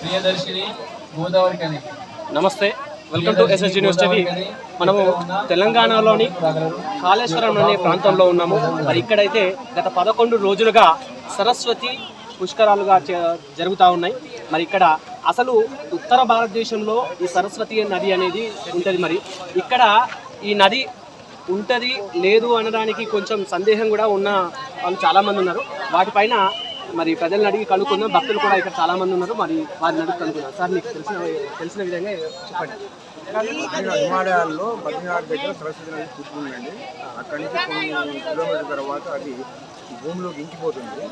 ప్రియదర్శిని గోదావరి కని. నమస్తే. Welcome to SSG news TV మనము తెలంగాణలోని కాళేశ్వరం అనే ప్రాంతంలో ఉన్నాము. మరి ఇక్కడైతే గత పదకొండు రోజులుగా సరస్వతి పుష్కరాలుగా జరుగుతూ ఉన్నాయి. మరి ఇక్కడ అసలు ఉత్తర భారతదేశంలో ఈ సరస్వతి నది అనేది ఉంటుంది మరి. ఇక్కడ ఈ నది ఉంటుంది లేదు అనడానికి కొంచెం సందేహం కూడా ఉన్న వాళ్ళు చాలామంది ఉన్నారు. వాటిపైన మరి ప్రజలను అడిగి కనుక్కుందాం. భక్తులు కూడా ఇక్కడ చాలా మంది ఉన్నారు. మరి వారిని అడిగి కనుక్కుందాం. సార్ మీకు తెలిసిన తెలిసిన విధంగా చెప్పండి. హిమాలయాల్లో బద్రీనాథ్ దగ్గర సరస్వతి నది పుట్టుకుందండి అక్కడి నుంచి కొన్ని కిలోమీటర్ తర్వాత అది భూమిలోకి ఇంకిపోతుంది.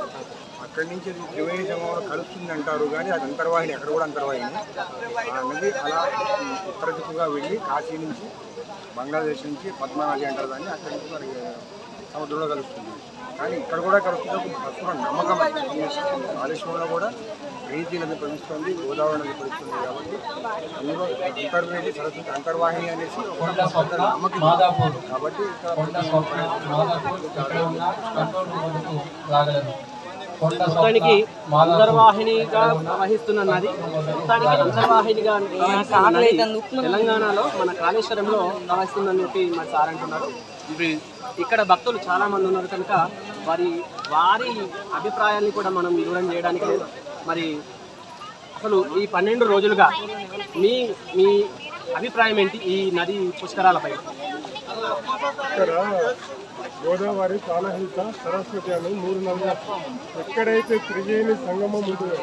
అక్కడి నుంచి అది త్రివేణి సంగమంలో కలుస్తుంది అంటారు కానీ అది అంతర్వాహిని అక్కడ కూడా అంతర్వాహిని. ఆ నది అలా ఉత్తర దిక్కుగా వెళ్ళి కాశీ నుంచి బంగ్లాదేశ్ నుంచి పద్మా అంటారు దాన్ని. అక్కడి నుంచి మరి సముద్రంలో కలుస్తుంది. కానీ ఇక్కడ కూడా కలుస్తుంది ఒక భక్తుల నమ్మకం. కాళేశ్వరంలో కూడా రీతి నది ప్రవహిస్తుంది గోదావరి నది ప్రవహిస్తుంది కాబట్టి అందులో అంతర్వేది సరస్వతి అంతర్వాహిని అనేసి నమ్మకం మాదాపూర్. కాబట్టి మొత్తానికి అంతర్వాహినిగా ప్రవహిస్తున్న నది. మొత్తానికి అంతర్వాహినిగా తెలంగాణలో మన కాళేశ్వరంలో ప్రవహిస్తుందని చెప్పి మరి సార్ అంటున్నారు. ఇక్కడ భక్తులు చాలా మంది ఉన్నారు కనుక వారి వారి అభిప్రాయాన్ని కూడా మనం దూరం చేయడానికి మరి అసలు ఈ పన్నెండు రోజులుగా మీ మీ అభిప్రాయం ఏంటి? ఈ నది పుష్కరాలపై? ఇక్కడ గోదావరి కాలహింస సరస్వతి అని మూడు నదులు. ఎక్కడైతే త్రివేణి సంగమం ఉంటుందో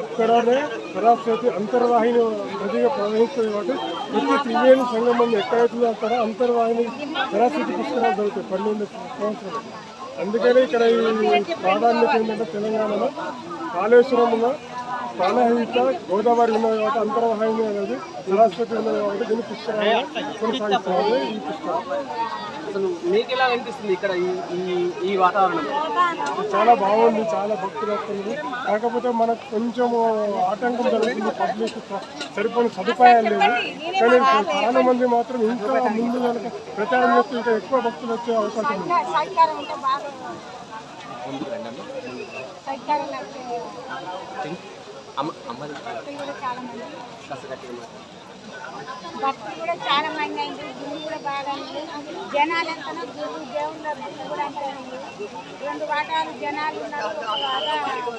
అక్కడనే సరస్వతి అంతర్వాహిని నదిగా ప్రవహిస్తుంది కాబట్టి ప్రతి త్రివేణి సంగమం ఎక్కడైతుందో అక్కడ అంతర్వాహిని సరస్వతి పుష్కరాలు జరుగుతాయి పన్నెండు సంవత్సరాలు. అందుకని ఇక్కడ ఈ ప్రాధాన్యత ఏంటంటే తెలంగాణలో కాళేశ్వరంలో ప్రాణహిత గోదావరి ఉన్నది కాబట్టి అంతర్వాహిని అనేది సరస్వతి ఉన్నది కాబట్టి దీన్ని పుష్కరాలు ఈ పుష్కరాలు అసలు మీకు ఎలా అనిపిస్తుంది ఇక్కడ ఈ ఈ ఈ వాతావరణం? చాలా బాగుంది చాలా భక్తులు వస్తుంది కాకపోతే మనకు కొంచెం ఆటంకం జరుగుతుంది పబ్లిక్ సరిపోయిన సదుపాయాలు లేవు. కానీ చాలా మంది మాత్రం ఇంకా ముందు కనుక ప్రచారం చేస్తే ఇంకా ఎక్కువ భక్తులు వచ్చే అవకాశం ఉంది. సహకారం భక్తులు కూడా చాలా మంది. అయింది గుడి కూడా బాగా అయింది జనాలు గుడి దేవుళ్ళ గుడి కూడా అంతే అయింది రెండు వాటాలు జనాలు ఉన్నారు.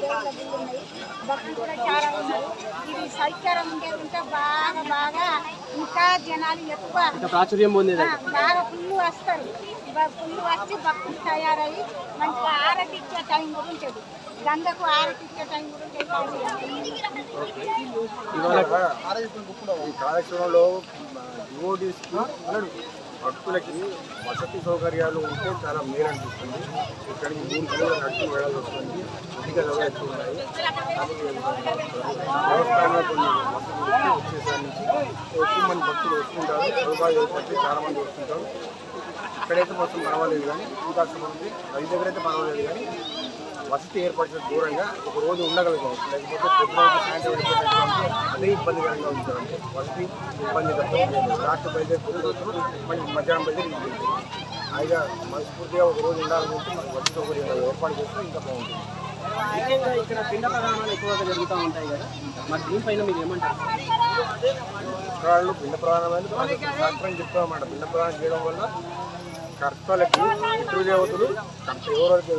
దేవుళ్ళ గుడి ఉన్నాయి. భక్తులు కూడా చాలా ఉన్నారు ఇది సహకారం ఉండేది బాగా బాగా ఇంకా జనాలు ఎక్కువ. ప్రాచుర్యం పొందేది. బాగా ఫుల్ వస్తారు. ఫుల్ వచ్చి భక్తులు తయారయ్యి మంచిగా ఆరతి ఇచ్చే టైం కూడా ఉంటుంది. గంగకు ఆరతి టైం కూడా ఈ కాళేశ్వరంలో డివోడీస్కి భక్తులకి వసతి సౌకర్యాలు ఉంటే చాలా మేలు అనిపిస్తుంది ఇక్కడికి మూడు కిలోమీటర్లు నడుచు వెళ్ళాల్సి వస్తుంది. అధిక వెళ్ళవచ్చు ఉన్నాయి. దేవస్థానంలో కొన్ని వసతులు వచ్చేసారి నుంచి ఎక్కువ మంది భక్తులు వస్తుంటారు. సదుపాయం ఏర్పడితే చాలా మంది వస్తుంటారు. ఇక్కడైతే మొత్తం పర్వాలేదు కానీ ఇంకా మంది రైతు దగ్గర అయితే పర్వాలేదు కానీ వసతి ఏర్పరిచిన దూరంగా ఒక రోజు ఉండగలుగుతాం. లేకపోతే పొద్దున సాయంత్రం వెళ్ళిపోయినటువంటి అదే ఇబ్బందికరంగా ఉంటుంది వసతి ఇబ్బంది రాత్రి బయలుదేరి పొద్దున మళ్ళీ మధ్యాహ్నం బయలుదేరి. హాయిగా మనస్ఫూర్తిగా ఒక రోజు ఉండాలనుకుంటే మనకు వసతి సౌకర్యం ఏర్పాటు చేస్తే ఇంకా బాగుంటుంది. ముఖ్యంగా ఇక్కడ పిండ ప్రధానాలు ఎక్కువగా జరుగుతూ ఉంటాయి కదా. మరి దీనిపైన మీరు ఏమంటారు? పిండ ప్రధానమైన శాస్త్రం చెప్తామన్నమాట పిండ ప్రధానం చేయడం వల్ల కర్తలకి పితృదేవతలు కర్త ఎవరైతే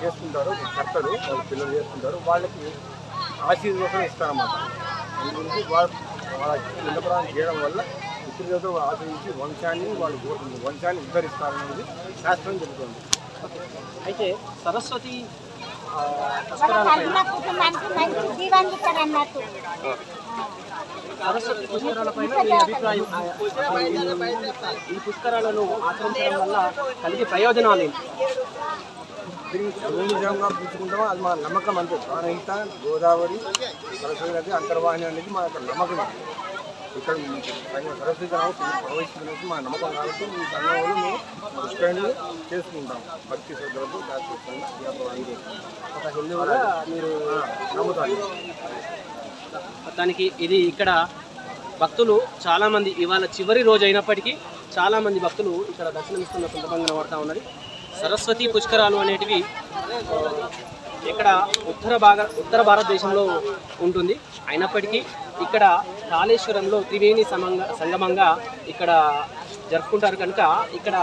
చేసుకుంటారో కర్తలు వాళ్ళ పిల్లలు చేసుకుంటారు వాళ్ళకి ఆశీర్వాదం ఇస్తారన్నమాట. అందు గురించి వాళ్ళు వాళ్ళ పిండ ప్రధానం చేయడం వల్ల పితృదేవతలు ఆశ్రయించి వంశాన్ని వాళ్ళు వంశాన్ని ఉద్ధరిస్తారనేది శాస్త్రం చెబుతుంది. అయితే సరస్వతి కుటుంబానికి మంచి జీవాన్ని ఇస్తారు అన్నట్టు పుష్కరాలపైన మీ అభిప్రాయం ఈ పుష్కరాలను ఆచరించడం వల్ల కలిగే ప్రయోజనాలు ఏంటి దీనికి నిజంగా పుచ్చుకుంటామో అది మా నమ్మకం అంతే ప్రాణహిత గోదావరి సరస్వతి నది అంతర్వాహిని అనేది మా యొక్క నమ్మకం ఇక్కడ సరస్వతి గ్రామం ప్రవేశించినట్టు మా నమ్మకం కాబట్టి ఈ సంఘంలో మేము పుష్కరణి చేసుకుంటాం భక్తి శ్రద్ధలతో దాచుకుంటాం ఒక హిందువుగా మీరు నమ్ముతారు మొత్తానికి ఇది ఇక్కడ భక్తులు చాలామంది ఇవాళ చివరి రోజు అయినప్పటికీ చాలామంది భక్తులు ఇక్కడ దర్శనమిస్తున్న సందర్భంగా కనబడతా ఉన్నది. సరస్వతి పుష్కరాలు అనేటివి ఇక్కడ ఉత్తర భాగ ఉత్తర భారతదేశంలో ఉంటుంది. అయినప్పటికీ ఇక్కడ కాళేశ్వరంలో త్రివేణి సమంగా సంగమంగా ఇక్కడ జరుపుకుంటారు కనుక ఇక్కడ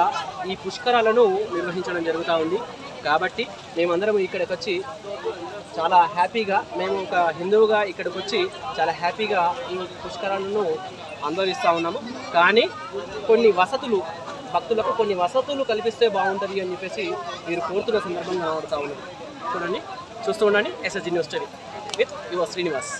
ఈ పుష్కరాలను నిర్వహించడం జరుగుతూ ఉంది. కాబట్టి మేమందరం ఇక్కడికి వచ్చి చాలా హ్యాపీగా మేము ఒక హిందువుగా ఇక్కడికి వచ్చి చాలా హ్యాపీగా ఈ పుష్కరాలను అనుభవిస్తూ ఉన్నాము. కానీ కొన్ని వసతులు భక్తులకు కొన్ని వసతులు కల్పిస్తే బాగుంటుంది అని చెప్పేసి మీరు కోరుతున్న సందర్భంగా కనబడుతూ ఉన్నారు చూడండి చూస్తూ ఉండండి. SSG news TV with your Srinivas.